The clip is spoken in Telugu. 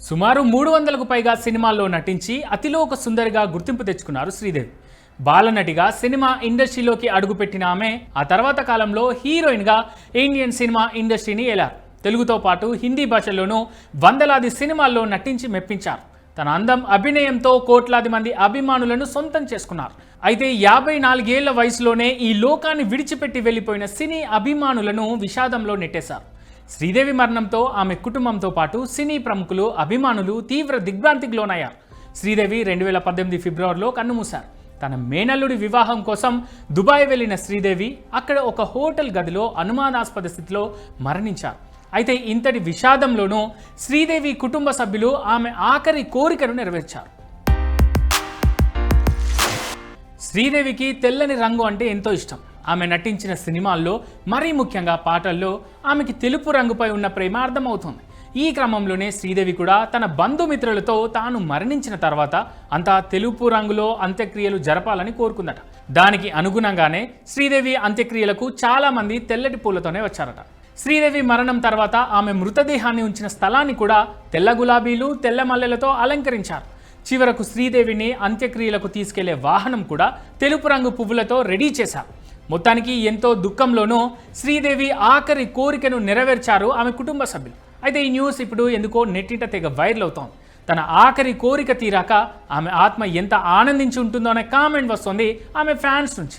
సుమారు మూడు వందలకు పైగా సినిమాల్లో నటించి అతిలోక సుందరిగా గుర్తింపు తెచ్చుకున్నారు శ్రీదేవి. బాలనటిగా సినిమా ఇండస్ట్రీలోకి అడుగుపెట్టిన ఆమె ఆ తర్వాత కాలంలో హీరోయిన్గా ఇండియన్ సినిమా ఇండస్ట్రీని ఏలారు. తెలుగుతో పాటు హిందీ భాషలోనూ వందలాది సినిమాల్లో నటించి మెప్పించారు. తన అందం అభినయంతో కోట్లాది మంది అభిమానులను సొంతం చేసుకున్నారు. అయితే యాభై నాలుగేళ్ళ వయసులోనే ఈ లోకాన్ని విడిచిపెట్టి వెళ్ళిపోయిన సినీ అభిమానులను విషాదంలో నెట్టేశారు. శ్రీదేవి మరణంతో ఆమె కుటుంబంతో పాటు సినీ ప్రముఖులు అభిమానులు తీవ్ర దిగ్భ్రాంతికి లోనయ్యారు. శ్రీదేవి రెండు వేల పద్దెనిమిది ఫిబ్రవరిలో కన్నుమూశారు. తన మేనల్లుడి వివాహం కోసం దుబాయ్ వెళ్ళిన శ్రీదేవి అక్కడ ఒక హోటల్ గదిలో అనుమానాస్పద స్థితిలో మరణించారు. అయితే ఇంతటి విషాదంలోనూ శ్రీదేవి కుటుంబ సభ్యులు ఆమె ఆఖరి కోరికను నెరవేర్చారు. శ్రీదేవికి తెల్లని రంగు అంటే ఎంతో ఇష్టం. ఆమె నటించిన సినిమాల్లో మరీ ముఖ్యంగా పాటల్లో ఆమెకి తెలుపు రంగుపై ఉన్న ప్రేమ అర్థమవుతుంది. ఈ క్రమంలోనే శ్రీదేవి కూడా తన బంధుమిత్రులతో తాను మరణించిన తర్వాత అంతా తెలుపు రంగులో అంత్యక్రియలు జరపాలని కోరుకుందట. దానికి అనుగుణంగానే శ్రీదేవి అంత్యక్రియలకు చాలా మంది తెల్లటి పూలతోనే వచ్చారట. శ్రీదేవి మరణం తర్వాత ఆమె మృతదేహాన్ని ఉంచిన స్థలాన్ని కూడా తెల్ల గులాబీలు తెల్ల మల్లెలతో అలంకరించారు. చివరకు శ్రీదేవిని అంత్యక్రియలకు తీసుకెళ్ళే వాహనం కూడా తెలుపు రంగు పువ్వులతో రెడీ చేశారు. మొత్తానికి ఎంతో దుఃఖంలోనూ శ్రీదేవి ఆఖరి కోరికను నెరవేర్చారు ఆమె కుటుంబ సభ్యులు. అయితే ఈ న్యూస్ ఇప్పుడు ఎందుకో నెట్టింట తెగ వైరల్ అవుతోంది. తన ఆఖరి కోరిక తీరాక ఆమె ఆత్మ ఎంత ఆనందించి ఉంటుందో అనే కామెంట్ వస్తుంది ఆమె ఫ్యాన్స్ నుంచి.